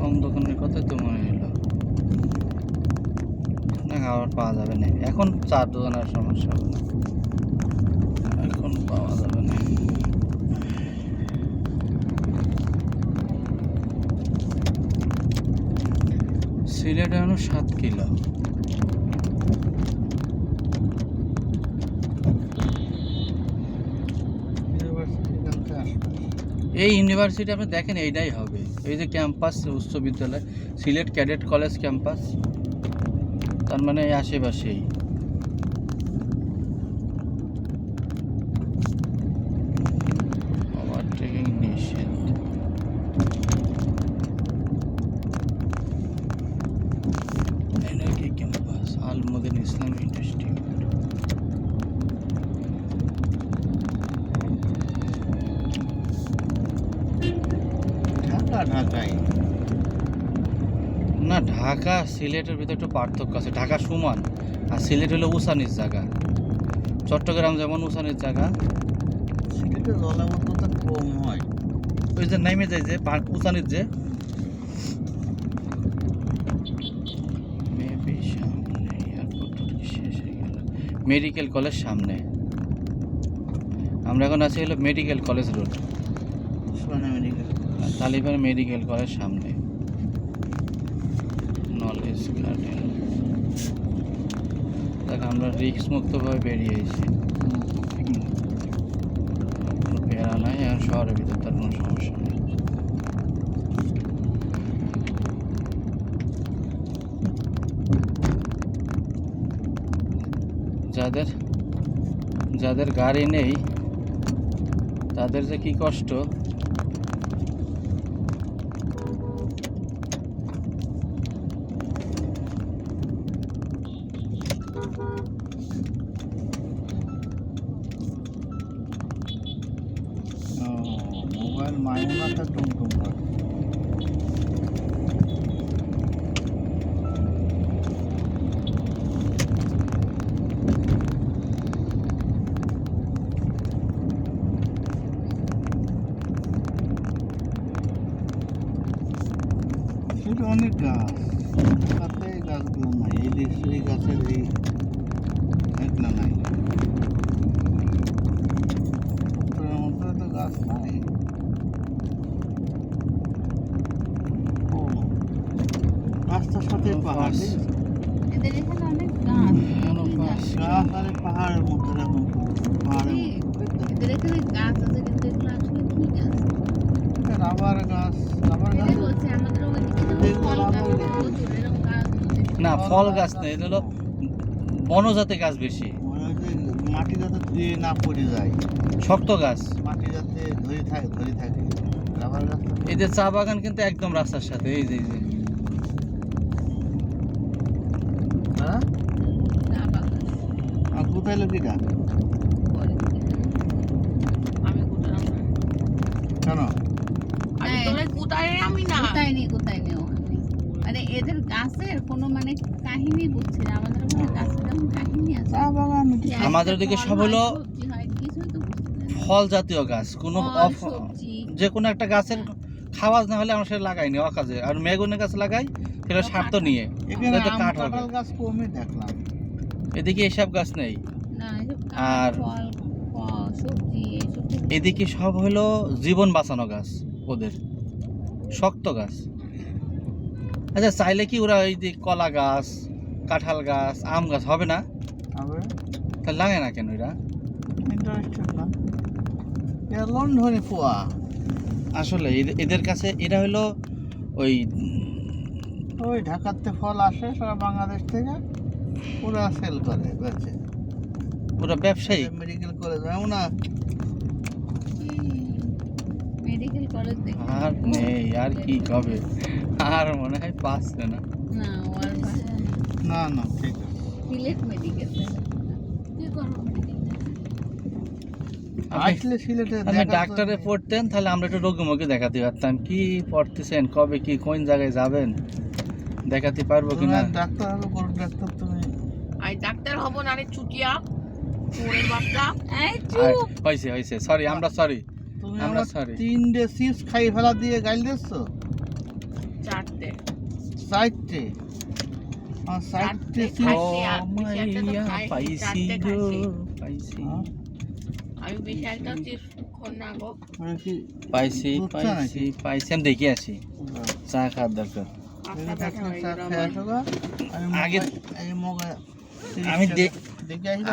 সোম দোকানের কথাই তো মনে হলো না আবার পাওয়া যাবে না। এখন চার দোকানের সমস্যা হবে না। এখন পাওয়া যাবে না। সিলেট এখনও সাত কিলো। এই ইউনিভার্সিটি আপনি দেখেন এইটাই হবে। এই যে ক্যাম্পাস উচ্চ বিদ্যালয়, সিলেট ক্যাডেট কলেজ ক্যাম্পাস তার মানে এই আশেপাশেই। ক্যাম্পাস আলমদিন ইসলাম ইনস্টিটিউট ঢাকা ঢাকাই না ঢাকা সিলেটের ভিতরে একটু পার্থক্য আছে। ঢাকা সমান আর সিলেট হলো উসানির জায়গা। চট্টগ্রাম যেমন উসানির জায়গা। সিলেটে জলাবদ্ধতা কম হয়। ওই যে নেমে যায় যে উসানির যে? মেডিকেল কলেজ সামনে। আমরা এখন আছি হলো মেডিকেল কলেজ রোড সোনা মেডিকেল তালিবান মেডিকেল কলেজ সামনে। নলেজ গার্ডেন দেখ, আমরা রিক্স মুক্তভাবে বেরিয়ে এসেছি। কোনো প্যারা নাই, আর শহরের ভিতর তার কোনো সমস্যা নেই। যাদের যাদের গাড়ি নেই, তাদের যে কি কষ্ট? মোবাইল মাইনাটা টুমটুম করে অনেক গাছ তাতে গাছগুলো নাই এই দেশ- গাছের এই এগুলো নাই। মধ্যে তো গাছ নাই। রাস্তার সাথে পাহাড় এদের এখানে অনেক গাছ এখনও কি পাঁচ গাছ? গাছ আর পাহাড়ের মধ্যে এরকম পাহাড়ের এদের এখানে গাছ আছে কিন্তু এগুলো আসলে কি গাছ? রাবার গাছ রাবার গাছ বলছে আমাদের ওইদিকে যেমন ফল গাছ। না। ফল গাছ এটা হলো বনজাতে গাছ বেশি। মাটি যাতে ধুয়ে না পড়ে যায় শক্ত গাছ। মাটি যাতে ধরে থাকে ধরে থাকে এই যে চা বাগান কিন্তু একদম রাস্তার সাথে এই যে এই যে। হ্যাঁ কোথায় লোকিটা। কেন? আমি হ্যাঁ। কোথায় আমি না। কোথায় নেই কোথায় নেই মানে এদের গাছের কোনো মানে কাহিনী বুঝছি না আমাদের ওখানে গাছের যেমন কাহিনী আছে। আমাদের ফল সব হলো সবজি কিছুই তো বুঝছি না। ফল জাতীয় গাছ কোনো যে কোনো একটা গাছের খাওয়া না হলে আমরা সেটা লাগাইনি অকাজে। আর মেগুনের গাছ লাগাই সেটা স্বার্থ নিয়ে। তো কাঠ হবে। এদিকে এসব গাছ নেই। আর- এদিকে সব হলো জীবন বাঁচানো গাছ ওদের। শক্ত গাছ। আচ্ছা চাইলে কি ওরা ওই যে কলা গাছ কাঁঠাল গাছ আম গাছ হবে না? তাহলে লাগে না কেন এরা? ইন্টারেস্টেড না। এ লন্ডনে পোয়া। আসলে এদের- এদের কাছে এরা হলো ওই ওই ঢাকাতে ফল আসে সারা বাংলাদেশ থেকে পুরা সেল করে বেচে। ওরা ব্যবসায়ী? মেডিকেল কলেজ এমন না। মেডিকেল কলেজ আর নেই আর কি কবে? আর মনে হয় পাচ্ছে না। না ওর না। না ঠিক আছে। সিলেট মেডিকেল কি করব আসলে সিলেটে আপনি ডাক্তারে পড়তেন তাহলে আমরা একটু রোগী মুখে দেখাতে পারতাম। কি পড়তেছেন কবে কি কোন জায়গায় যাবেন? দেখাতে পারব কিনা? ডাক্তার হবে গরুর ডাক্তার তুমি আমি ডাক্তার হব না রে চুটিয়া। এই চুপ। সরি আমরা সরি আমরা sorry. তিনটে চিপস খাই ফেলা দিয়ে গাইল দিচ্ছ? চারটে বিশালটা তো মাইয়া পাইছি গো পাইছি? আমি বিশালটা চিপস না গো কি পাইছি পাইছি? পাইছি আমি দেখে আসি চা খাওয়ার দরকার আগে- আমি দেখ- দেখে আসি